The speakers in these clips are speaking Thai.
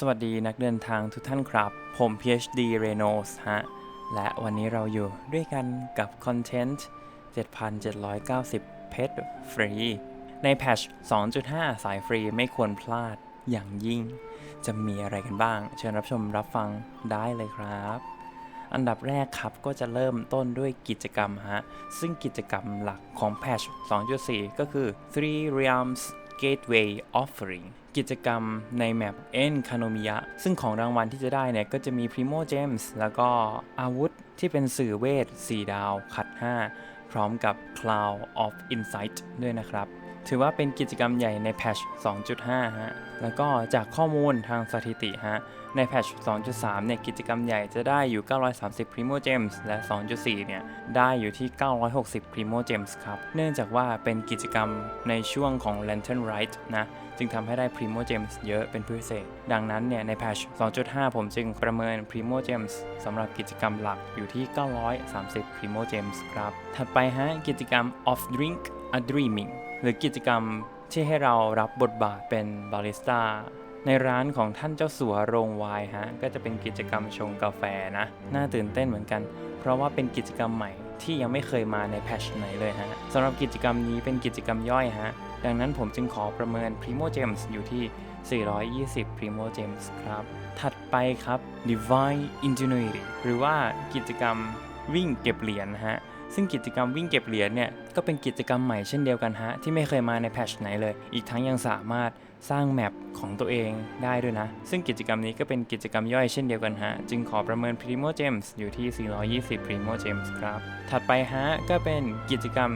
สวัสดีนักเดินทางทุกท่านครับ ผม PhD Reynolds ฮะ และวันนี้เราอยู่ด้วยกันกับคอนเทนต์ 7,790 เพชรฟรี ในแพช2.5 สายฟรีไม่ควรพลาดอย่างยิ่ง จะมีอะไรกันบ้าง เชิญรับชมรับฟังได้เลยครับ อันดับแรกครับก็จะเริ่มต้นด้วยกิจกรรมฮะ ซึ่งกิจกรรมหลักของ Patch 2.4 ก็คือ Three Realms Gateway Offering กิจกรรมในแมป En k a n o m i y a ซึ่งของรางวัลที่จะได้เนี่ย ก็จะมี Primo Gems แล้วก็อาวุธที่เป็นสื่อเวท 4 ดาว ขัด 5 พร้อมกับ Cloud of Insight ด้วยนะครับ ถือว่าเป็นกิจกรรมใหญ่ในแพทช2.5 ฮะ แล้วก็จากข้อมูลทางสถิติฮะ ในแพทช2.3 เนี่ย กิจกรรมใหญ่จะได้อยู่ 930 Primo Gems และ 2.4 เนี่ย ได้อยู่ที่ 960 Primo Gems ครับ เนื่องจากว่าเป็นกิจกรรมในช่วงของ Lantern Rite นะ จึงทำให้ได้ Primo Gems เยอะเป็นพิเศษ ดังนั้นเนี่ย ในแพทช2.5 ผมจึงประเมิน Primo Gems สำหรับกิจกรรมหลักอยู่ที่ 930 Primo Gems ครับ ถัดไปฮะ กิจกรรม Off Drink a Dreaming หรือกิจกรรมที่ให้เรารับบทบาทเป็นบาริสต้าในร้านของท่านเจ้าสัวโรงไวน์ฮะก็จะเป็นกิจกรรมชงกาแฟนะ น่าตื่นเต้นเหมือนกัน เพราะว่าเป็นกิจกรรมใหม่ที่ยังไม่เคยมาในแพชไหนเลยฮะสำหรับกิจกรรมนี้เป็นกิจกรรมย่อยฮะ ดังนั้นผมจึงขอประเมิน Primo Gems อยู่ที่ 420 Primo Gems ครับ ถัดไปครับ Divine Ingenuity หรือว่ากิจกรรมวิ่งเก็บเหรียญฮะ ซึ่งกิจกรรมวิ่งเก็บเหรียญเนี่ยก็เป็นกิจกรรมใหม่เช่นเดียวกันฮะที่ไม่เคยมาในแพชไหนเลย อีกทั้งยังสามารถสร้างแมปของตัวเองได้ด้วยนะ ซึ่งกิจกรรมนี้ก็เป็นกิจกรรมย่อยเช่นเดียวกันฮะ จึงขอประเมิน Primo Gems อยู่ที่ 420 Primo Gems ครับ ถัดไปฮะก็เป็นกิจกรรม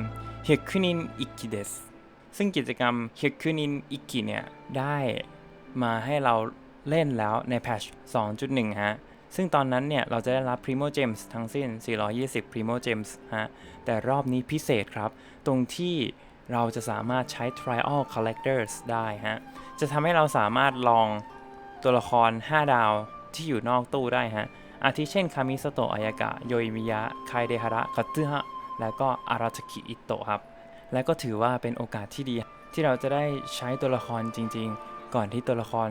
h e k u n i n i k i d e s ซึ่งกิจกรรม h e k u n i n i k i เนี่ยได้มาให้เราเล่นแล้วในแพช2.1 ฮะ ซึ่งตอนนั้นเนี่ย เราจะได้รับ Primo Gems ทั้งสิ้น 420 Primo Gems ฮะ แต่รอบนี้พิเศษครับ ตรงที่เราจะสามารถใช้ Trial Collectors ได้ฮะ จะทำให้เราสามารถลองตัวละคร 5 ดาวที่อยู่นอกตู้ได้ฮะ อาทิเช่น คามิสโตะอายากะ โยอิมิยะ ไคเดฮาระคัตสึฮะ แล้วก็อาราทาคิอิโตะครับ และก็ถือว่าเป็นโอกาสที่ดี ที่เราจะได้ใช้ตัวละครจริง ๆ ก่อนที่ตัวละคร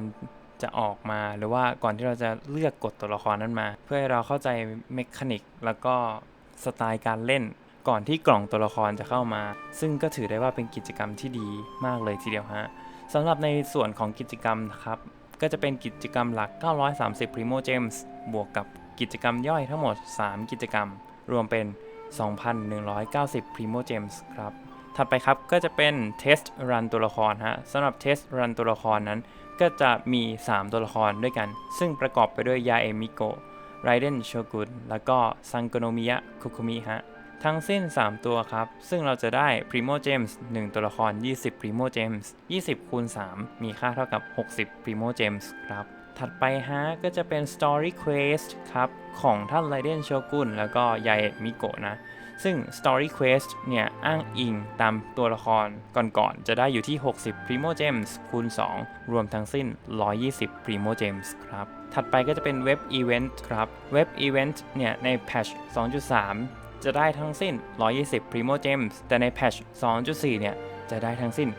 จะออกมาหรือว่าก่อนที่เราจะเลือกกดตัวละครนั้นมา เพื่อให้เราเข้าใจเมคานิกแล้วก็สไตล์การเล่น ก่อนที่กล่องตัวละครจะเข้ามา ซึ่งก็ถือได้ว่าเป็นกิจกรรมที่ดีมากเลยทีเดียวฮะสำหรับในส่วนของกิจกรรมนะครับ ก็จะเป็นกิจกรรมหลัก 930 Primo Gems บวกกับกิจกรรมย่อยทั้งหมด 3 กิจกรรม รวมเป็น 2,190 Primo Gems ครับ ถัดไปครับก็จะเป็น Test Run ตัวละครฮะสำหรับ Test Run ตัวละครนั้น ก็จะมี 3 ตัวละครด้วยกัน ซึ่งประกอบไปด้วยยาเอมิโกะไรเดนโชกุนแล้วก็ซังโกโนมิยะคุคุมิฮะทั้งสิ้น 3 ตัวครับ ซึ่งเราจะได้ Primo Gems 1 ตัวละคร 20 Primo Gems 20 คูณ 3 มีค่าเท่ากับ 60 Primo Gems ครับ ถัดไปฮะ ก็จะเป็น Story Quest ครับ ของท่านไรเดนโชกุนแล้วก็ยาเอะมิโกะนะ ซึ่ง Story Quest เนี่ยอ้างอิงตามตัวละครก่อนๆ จะได้อยู่ที่ 60 Primo Gems คูณ 2 รวมทั้งสิ้น 120 Primo Gems ครับ ถัดไปก็จะเป็น Web Event ครับ Web Event เนี่ยใน Patch 2.3 จะได้ทั้งสิ้น 120 Primo Gems แต่ใน Patch 2.4 เนี่ยจะได้ทั้งสิ้น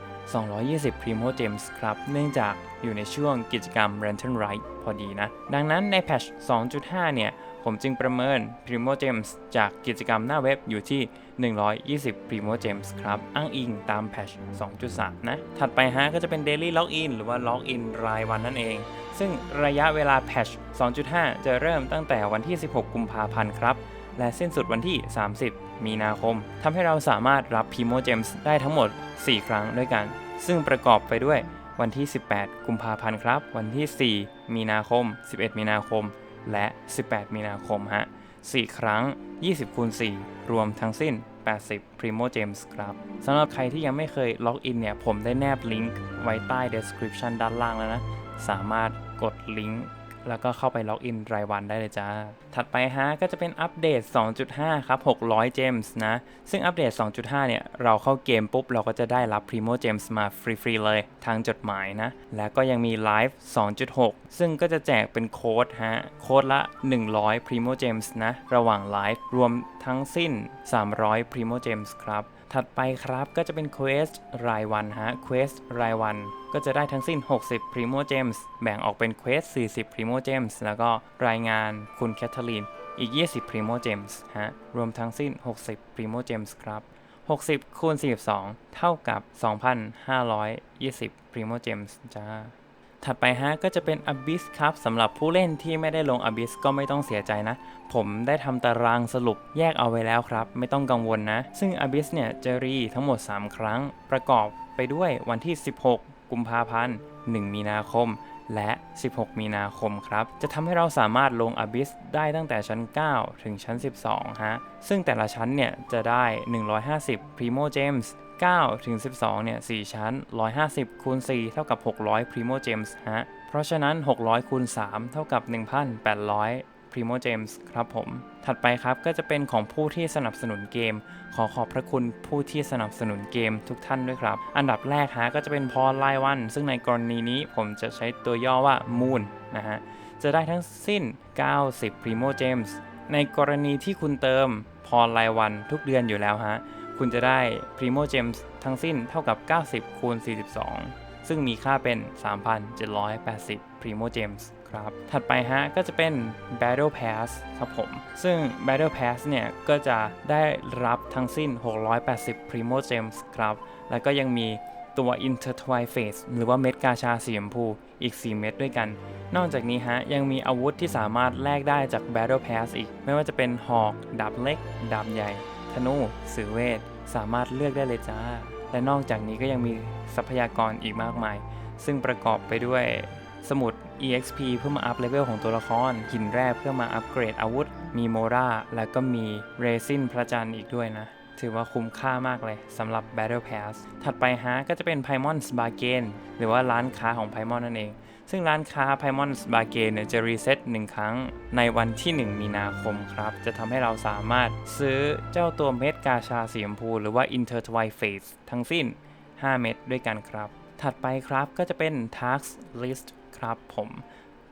220 Primo Gems ครับ เนื่องจากอยู่ในช่วงกิจกรรม Lantern Rite พอดีนะ ดังนั้นใน Patch 2.5 เนี่ย ผมจึงประเมิน Primo Gems จากกิจกรรมหน้าเว็บอยู่ที่ 120 Primo Gems ครับ อ้างอิงตาม Patch 2.3 นะ ถัดไปฮะก็จะเป็น Daily Login หรือว่า Login รายวันนั่นเอง ซึ่งระยะเวลา Patch 2.5 จะเริ่มตั้งแต่วันที่ 16 กุมภาพันธ์ครับ และสิ้นสุดวันที่ 30 มีนาคม ทำให้เราสามารถรับ Primo Gems ได้ทั้งหมด 4 ครั้งด้วยกัน ซึ่งประกอบไปด้วยวันที่ 18 กุมภาพันธ์ครับ วันที่ 4 มีนาคม 11 มีนาคม และ 18 มีนาคมฮะ 4 ครั้ง 20คูณ4รวมทั้งสิ้น 80 Primo James ครับสำหรับใครที่ยังไม่เคยล็อกอินเนี่ย ผมได้แนบลิงก์ไว้ใต้ description ด้านล่างแล้วนะ สามารถกดลิงก์ แล้วก็เข้าไปล็อกอินรายวันได้เลยจ้า ถัดไปฮะก็จะเป็นอัปเดต 2.5 ครับ 600 Gems นะ ซึ่งอัปเดต 2.5 เนี่ย เราเข้าเกมปุ๊บ เราก็จะได้รับ Primo Gems มาฟรี ๆ เลย ทางจดหมายนะ แล้วก็ยังมี Live 2.6 ซึ่งก็จะแจกเป็นโค้ดฮะ โค้ดละ 100 Primo Gems นะ ระหว่างไลฟ์รวมทั้งสิ้น 300 Primo Gems ครับ ถัดไปครับก็จะเป็น Quest รายวันฮะ Quest รายวัน ก็จะได้ทั้งสิ้น 60 Primo Gems แบ่งออกเป็น Quest 40 Primo Gems แล้วก็รายงานคุณแคทเธอรีนอีก 20 Primo Gems ฮะ รวมทั้งสิ้น 60 Primo Gems ครับ 60 คูณ 42 เท่ากับ 2,520 Primo Gems จ้า ถัดไปฮะก็จะเป็น Abyss ครับสำหรับผู้เล่นที่ไม่ได้ลง Abyss ก็ไม่ต้องเสียใจนะ ผมได้ทำตารางสรุปแยกเอาไว้แล้วครับ ไม่ต้องกังวลนะ ซึ่ง Abyss เนี่ยจะรีทั้งหมด 3 ครั้ง ประกอบไปด้วยวันที่ 16 กุมภาพันธ์ 1 มีนาคม และ 16 มีนาคมครับ จะทำให้เราสามารถลง Abyss ได้ตั้งแต่ชั้น 9 ถึงชั้น 12 ฮะ ซึ่งแต่ละชั้นเนี่ยจะได้ 150 Primo Gems 9 ถึง 12 เนี่ย 4 ชั้น 150 คูณ 4 เท่ากับ 600 Primo Gems ฮะ เพราะฉะนั้น 600 คูณ 3 เท่ากับ 1,800 Primo Gems ครับผม ถัดไปครับก็จะเป็นของผู้ที่สนับสนุนเกม ขอขอบพระคุณผู้ที่สนับสนุนเกมทุกท่านด้วยครับ อันดับแรกฮะก็จะเป็นพอไลวัน ซึ่งในกรณีนี้ผมจะใช้ตัวย่อว่า Moon นะฮะ จะได้ทั้งสิ้น 90 Primo Gems ในกรณีที่คุณเติมพอลายวันทุกเดือนอยู่แล้วฮะ คุณจะได้ Primo Gems ทั้งสิ้นเท่ากับ 90 คูณ 42 ซึ่งมีค่าเป็น 3,780 Primo Gems ครับ ถัดไปฮะก็จะเป็น Battle Pass ครับผม ซึ่ง Battle Pass เนี่ย ก็จะได้รับทั้งสิ้น 680 Primo Gems ครับ แล้วก็ยังมีตัว Intertwine Phase หรือว่าเม็ดกาชาสีชมพูอีก 4 เม็ดด้วยกัน นอกจากนี้ฮะ ยังมีอาวุธที่สามารถแลกได้จาก Battle Pass อีก ไม่ว่าจะเป็นหอก ดาบเล็ก ดาบใหญ่ ธนูสือเวท สามารถเลือกได้เลยจ้า และนอกจากนี้ก็ยังมีทรัพยากรอีกมากมาย ซึ่งประกอบไปด้วยสมุด EXP เพื่อมาอัพเลเวลของตัวละคร หินแร่เพื่อมาอัปเกรดอาวุธ มีโมราแล้วก็มีเรซินพระจันทร์อีกด้วยนะ ถือว่าคุ้มค่ามากเลยสำหรับ Battle Pass ถัดไปฮะก็จะเป็น Paimon's Bargain หรือว่าร้านค้าของ Paimon นั่นเอง ซึ่งร้านค้า Paimon's Bargain เนี่ยจะรีเซ็ตหนึ่งครั้งในวันที่ 1 มีนาคมครับ จะทำให้เราสามารถซื้อเจ้าตัวเม็ดกาชาสีชมพู หรือว่า Intertwine Face ทั้งสิ้น 5 เม็ดด้วยกันครับ ถัดไปครับก็จะเป็น Task List ครับผม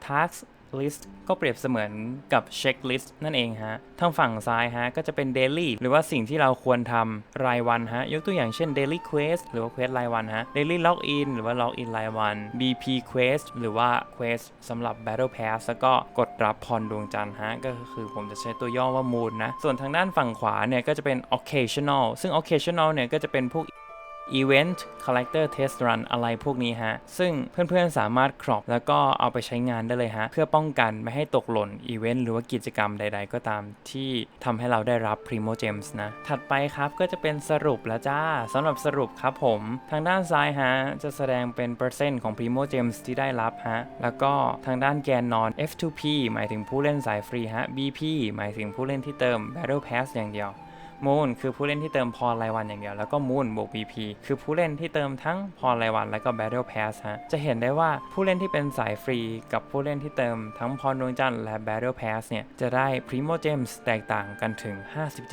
Task List ก็เปรียบเสมือนกับ Checklist นั่นเองฮะ ทางฝั่งซ้ายฮะ ก็จะเป็น Daily หรือว่าสิ่งที่เราควรทำรายวันฮะ ยกตัวอย่างเช่น Daily Quest หรือว่า Quest รายวันฮะ Daily Login หรือว่า Login รายวัน BP Quest หรือว่า Quest สำหรับ Battle Pass แล้วก็กดรับพรดวงจันทร์ฮะ ก็คือผมจะใช้ตัวย่อว่า Moon นะ ส่วนทางด้านฝั่งขวาเนี่ยก็จะเป็น Occasional ซึ่ง Occasional เนี่ยก็จะเป็นพวก Event Character Test Run อะไรพวกนี้ฮะ ซึ่งเพื่อนๆสามารถครอบแล้วก็เอาไปใช้งานได้เลยฮะ เพื่อป้องกันไม่ให้ตกหล่นอีเวนต์หรือว่ากิจกรรมใดๆ ก็ตามที่ทำให้เราได้รับ Primo Gems นะ ถัดไปครับก็จะเป็นสรุปแล้วจ้าสำหรับสรุปครับผม ทางด้านซ้ายฮะ จะแสดงเป็นเปอร์เซ็นต์ของ Primo Gems ที่ได้รับฮะ แล้วก็ทางด้านแกนนอน F2P หมายถึงผู้เล่นสายฟรีฮะ BP หมายถึงผู้เล่นที่เติม Battle Pass อย่างเดียว มูนคือผู้เล่นที่เติมพรรายวันอย่างเดียว แล้วก็มูนบวก BP คือผู้เล่นที่เติมทั้งพรรายวัน แล้วก็ Battle Pass ฮะ จะเห็นได้ว่าผู้เล่นที่เป็นสายฟรี กับผู้เล่นที่เติมทั้งพรดวงจันทร์และ Battle Pass เนี่ย จะได้ Primo Gems แตกต่างกันถึง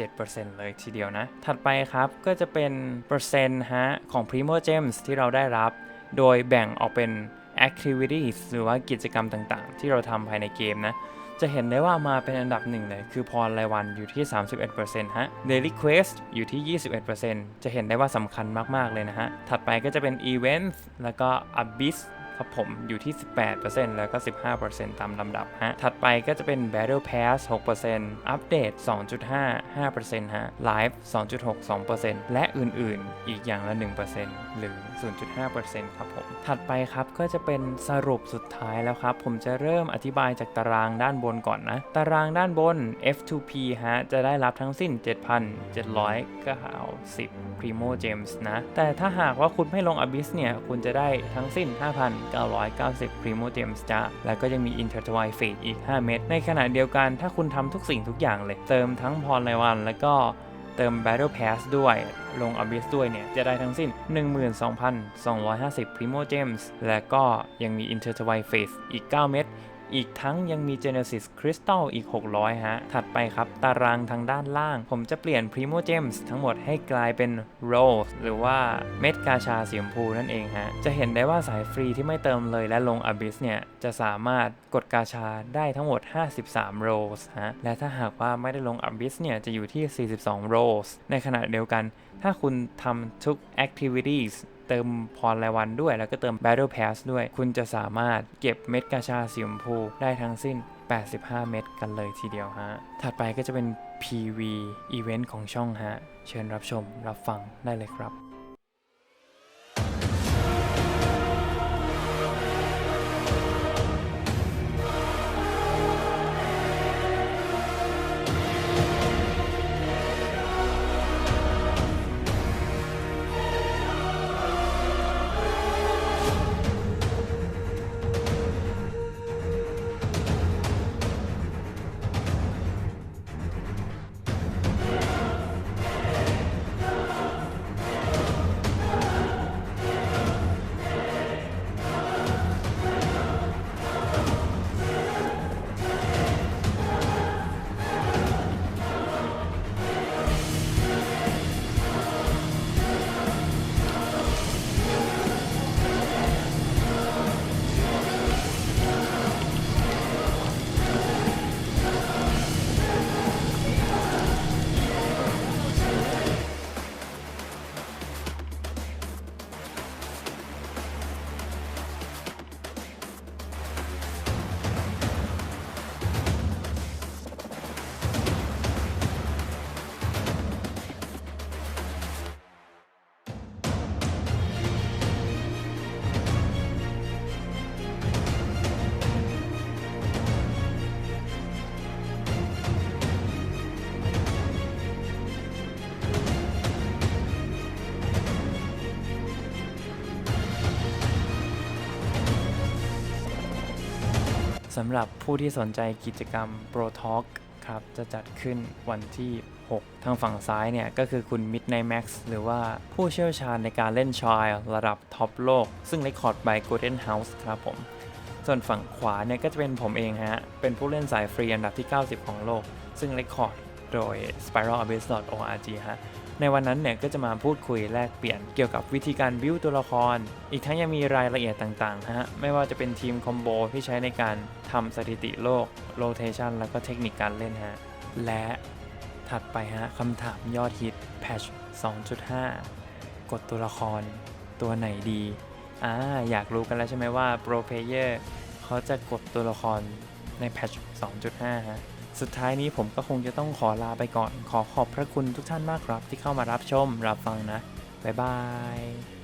57%เลยทีเดียวนะ ถัดไปครับก็จะเป็นเปอร์เซ็นต์ฮะของ Primo Gems ที่เราได้รับ โดยแบ่งออกเป็น activities หรือว่ากิจกรรมต่างๆ ที่เราทำภายในเกมนะ จะเห็นได้ว่ามาเป็นอันดับหนึ่งเลย คือพรรายวันอยู่ที่ 31%ฮะ Daily Quest อยู่ที่ 21%จะเห็นได้ว่าสำคัญมาก ๆ เลยนะฮะ ถัดไปก็จะเป็น Events แล้วก็ Abyss ครับผมอยู่ที่ 18%แล้วก็ 15%ตามลำดับฮะ ถัดไปก็จะเป็น Battle Pass 6% Update 2.5 5%ฮะ Live 2.6 2%และอื่นๆ อีกอย่างละ 1%หรือ 0.5%ครับผม ถัดไปครับก็จะเป็นสรุปสุดท้ายแล้วครับ ผมจะเริ่มอธิบายจากตารางด้านบนก่อนนะ ตารางด้านบน F2P ฮะ จะได้รับทั้งสิ้น 7,790 Primo Gems นะ แต่ถ้าหากว่าคุณไม่ลง Abyss เนี่ย คุณจะได้ทั้งสิ้น 5,000 1,990 Primo Gems จ้าแล้วก็ยังมี Intertwine Fate อีก 5 เม็ด ในขณะเดียวกันถ้าคุณทำทุกสิ่งทุกอย่างเลย เติมทั้งพรรายวัน แล้วก็เติม Battle Pass ด้วยลง Abyss ด้วยเนี่ย จะได้ทั้งสิ้น 12,250 Primo Gems และก็ยังมี Intertwine Fade อีก 9 เม็ด อีกทั้งยังมี Genesis Crystal อีก 600 ฮะ ถัดไปครับ ตารางทางด้านล่าง ผมจะเปลี่ยน Primo Gems ทั้งหมดให้กลายเป็น Rose หรือว่าเม็ดกาชาสีชมพูนั่นเองฮะ จะเห็นได้ว่าสายฟรีที่ไม่เติมเลยและลง Abyss เนี่ย จะสามารถกดกาชาได้ทั้งหมด 53 Rose ฮะ และถ้าหากว่าไม่ได้ลง Abyss เนี่ย จะอยู่ที่ 42 Rose ในขณะเดียวกัน ถ้าคุณทำทุก activities เติมพรรายวันด้วย แล้วก็เติม Battle Pass ด้วย คุณจะสามารถเก็บเม็ดกาชาสีชมพูได้ทั้งสิ้น 85 เม็ดกันเลยทีเดียวฮะ ถัดไปก็จะเป็น PV Event ของช่องฮะ เชิญรับชมรับฟังได้เลยครับ สำหรับผู้ที่สนใจกิจกรรม Pro Talk ครับ จะจัดขึ้นวันที่ 6 ทางฝั่งซ้ายเนี่ย ก็คือคุณ Midnight Max หรือว่าผู้เชี่ยวชาญในการเล่นชายระดับท็อปโลก ซึ่ง Record by Golden House ครับผม ส่วนฝั่งขวาเนี่ย ก็จะเป็นผมเองฮะ เป็นผู้เล่นสายฟรีอันดับที่ 90 ของโลก ซึ่ง Record โดย spiralabyss.org ฮะ ในวันนั้นเนี่ยก็จะมาพูดคุยแลกเปลี่ยนเกี่ยวกับวิธีการบิวตัวละคร อีกทั้งยังมีรายละเอียดต่างๆฮะไม่ว่าจะเป็นทีมคอมโบที่ใช้ในการทำสถิติโลกโรเทชันแล้วก็เทคนิคการเล่นฮะและถัดไปฮะคำถามยอดฮิตแพช2.5 กดตัวละครตัวไหนดีอ่าอยากรู้กันแล้วใช่ไหมว่าโปรเพเยอร์เขาจะกดตัวละครในแพช2.5 ฮะ สุดท้ายนี้ผมก็คงจะต้องขอลาไปก่อน ขอขอบพระคุณทุกท่านมากครับที่เข้ามารับชมรับฟังนะ บ๊ายบาย